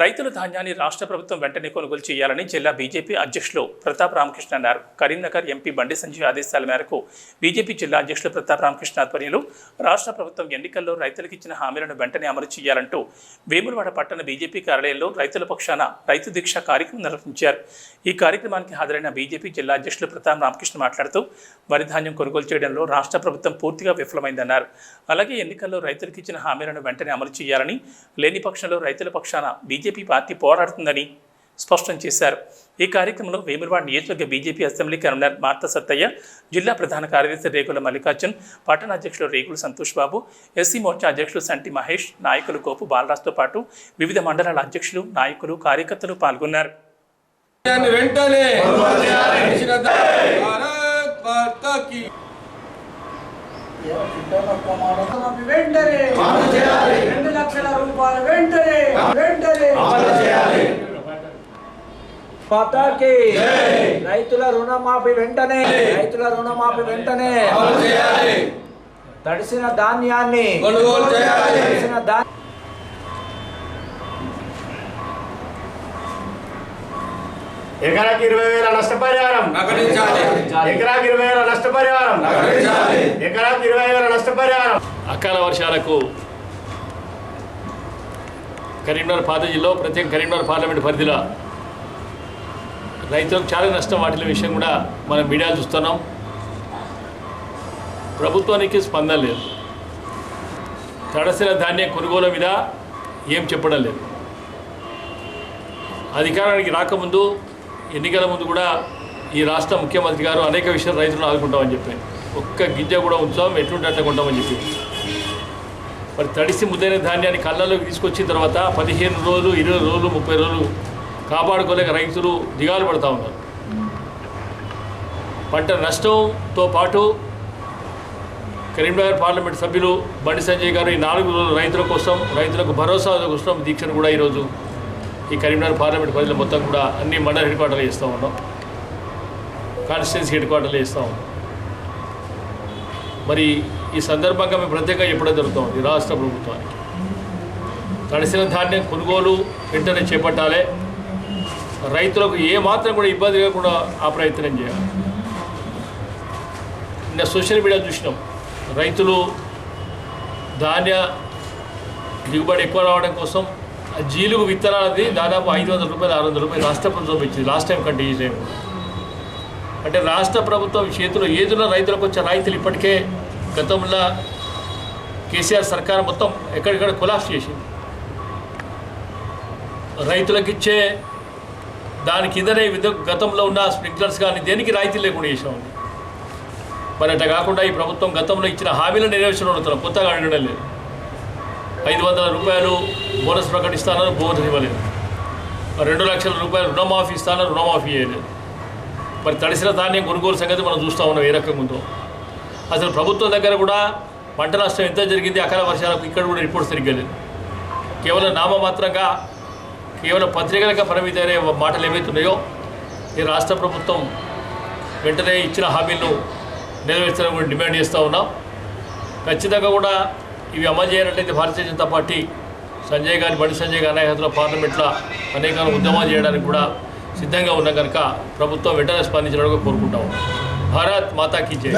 రైతుల ధాన్యాన్ని రాష్ట్ర ప్రభుత్వం వెంటనే కొనుగోలు చేయాలని జిల్లా బీజేపీ అధ్యక్షులు ప్రతాప్ రామకృష్ణ అన్నారు. కరీంనగర్ ఎంపీ బండి సంజయ్ ఆదేశాల మేరకు బీజేపీ జిల్లా అధ్యక్షులు ప్రతాప్ రామకృష్ణ ఆధ్వర్యంలో రాష్ట్ర ప్రభుత్వం ఎన్నికల్లో రైతులకు ఇచ్చిన హామీలను వెంటనే అమలు చేయాలంటూ వేములవాడ పట్టణ బీజేపీ కార్యాలయంలో రైతుల పక్షాన రైతు దీక్ష కార్యక్రమం నిర్వహించారు. ఈ కార్యక్రమానికి హాజరైన బీజేపీ జిల్లా అధ్యక్షులు ప్రతాప్ రామకృష్ణ మాట్లాడుతూ వరి ధాన్యం కొనుగోలు చేయడంలో రాష్ట్ర ప్రభుత్వం పూర్తిగా విఫలమైందన్నారు. అలాగే ఎన్నికల్లో రైతులకు ఇచ్చిన హామీలను వెంటనే అమలు చేయాలని లేని పక్షంలో రైతుల పక్షాన బీజేపీ పార్టీ పోరాడుతుందని స్పష్టం చేశారు. ఈ కార్యక్రమంలో వేములవాడ నియోజకవర్గ BJP assembly convener Martha Sattaiah జిల్లా ప్రధాన కార్యదర్శి రేగుల మల్లికార్జున్ పట్టణ అధ్యక్షులు రేగుల సంతోష్ బాబు ఎస్సీ మోర్చా అధ్యక్షులు సంటి మహేష్ నాయకులు గోపు బాలరాజ్తో పాటు వివిధ మండలాల అధ్యక్షులు నాయకులు కార్యకర్తలు పాల్గొన్నారు. వెంటనే రెండు లక్షల రూపాయలు వెంటనే వెంటనే. మాతాకి రైతుల రుణమాఫీ వెంటనే. రైతుల రుణమాఫీ వెంటనే. తడిసిన ధాన్యాన్ని. తడిసిన ధాన్యం ఎకరాకి ఇరవై వేల నష్టపరిహారం. ప్రకటించాలి ఎకరాకి ఇరవై వేల నష్టపరిహారం. ప్రకటించాలి ఎకరాకి ఇరవై వేల నష్టపరిహారం. అకాల వర్షాలకు కరీంనగర్ పాత జిల్లా ప్రత్యేక కరీంనగర్ పార్లమెంట్ పరిధిలో. రైతులకు చాలా నష్టం వాటిల విషయం కూడా మనం మీడియా చూస్తున్నాం. ప్రభుత్వానికి స్పందన లేదు. తడసిన ధాన్యం కొనుగోలు మీద ఏం చెప్పడం లేదు. అధికారానికి రాకముందు ఎన్నికల ముందు కూడా ఈ రాష్ట్ర ముఖ్యమంత్రి గారు అనేక విషయాలు రైతులను ఆదుకుంటామని చెప్పారు. ఒక్క గింజ కూడా ఉంచాం ఎట్లుంటే అట్లా కొంటామని చెప్పి మరి తడిసి ముద్దైన ధాన్యాన్ని కళ్ళలోకి తీసుకొచ్చిన తర్వాత పదిహేను రోజులు ఇరవై రోజులు ముప్పై రోజులు కాపాడుకోలేక రైతులు దిగాలు పడతా ఉన్నారు. పంట నష్టంతో పాటు కరీంనగర్ పార్లమెంట్ సభ్యులు బండి సంజయ్ గారు ఈ నాలుగు రోజులు రైతుల కోసం రైతులకు భరోసా కోసం దీక్షను కూడా ఈరోజు ఈ కరీంనగర్ పార్లమెంట్ పరిధిలో మొత్తం కూడా అన్ని మండల హెడ్ క్వార్టర్లు చేస్తూ ఉన్నాం. కాన్స్టిట్యున్సీ హెడ్ క్వార్టర్లు చేస్తూ ఉన్నాం. మరి ఈ సందర్భంగా మేము ప్రత్యేకంగా చెప్పడం జరుగుతుంది రాష్ట్ర ప్రభుత్వానికి. తడిసిన ధాన్యం కొనుగోలు వెంటనే చేపట్టాలి. రైతులకు ఏమాత్రం కూడా ఇబ్బంది లేకుండా ఆ ప్రయత్నం చేయాలి. నిన్న సోషల్ మీడియా చూసినాం. రైతులు ధాన్య దిగుబడి ఎక్కువ రావడం కోసం ఆ జీలుగు విత్తనాలది దాదాపు ఐదు వందల రూపాయలు ఆరు వందల రూపాయలు రాష్ట్ర ప్రభుత్వం ఇచ్చింది. లాస్ట్ టైం కంటే ఈ టైం అంటే రాష్ట్ర ప్రభుత్వం చేతిలో ఏదున్న రైతులకు వచ్చే రైతులు ఇప్పటికే గతంలో కేసీఆర్ సర్కార్ మొత్తం ఎక్కడిక్కడ కొలాప్స్ చేసింది. రైతులకు ఇచ్చే దాని కిందనే విధ గతంలో ఉన్న స్ప్రింక్లర్స్ కానీ దేనికి రాయితీ లేకుండా చేసాం మరి అట్లా కాకుండా ఈ ప్రభుత్వం గతంలో ఇచ్చిన హామీలను నెరవేర్చడం అడుగుతున్నాం. కొత్తగా అడగడం లేదు. ఐదు వందల రూపాయలు బోనస్ ప్రకటిస్తానని బోనస్ ఇవ్వలేదు. రెండు లక్షల రూపాయలు రుణమాఫీ ఇస్తానని రుణమాఫీ చేయలేదు. మరి తడిసిన ధాన్యం కొనుగోలు సంగతి మనం చూస్తూ ఉన్నాం ఏ రకంగా ఉందో. అసలు ప్రభుత్వం దగ్గర కూడా పంట నష్టం ఎంత జరిగింది అకాల వర్షాలకు ఇక్కడ కూడా రిపోర్ట్ సరిగ్గా లేదు. కేవలం నామమాత్రంగా కేవలం పత్రికలకు పరిమితమైన మాటలు ఏవైతే ఉన్నాయో ఈ రాష్ట్ర ప్రభుత్వం వెంటనే ఇచ్చిన హామీలను నెరవేర్చడం కూడా డిమాండ్ చేస్తూ ఉన్నాం. ఖచ్చితంగా కూడా ఇవి అమలు చేయాలంటే భారతీయ జనతా పార్టీ సంజయ్ గారి బండి సంజయ్ గారి నాయకత్వంలో పార్లమెంట్లో అనేక ఉద్యమాలు చేయడానికి కూడా సిద్ధంగా ఉన్నా కనుక ప్రభుత్వం వెంటనే స్పందించడానికి కోరుకుంటాము భారత్ మాతాకి జై.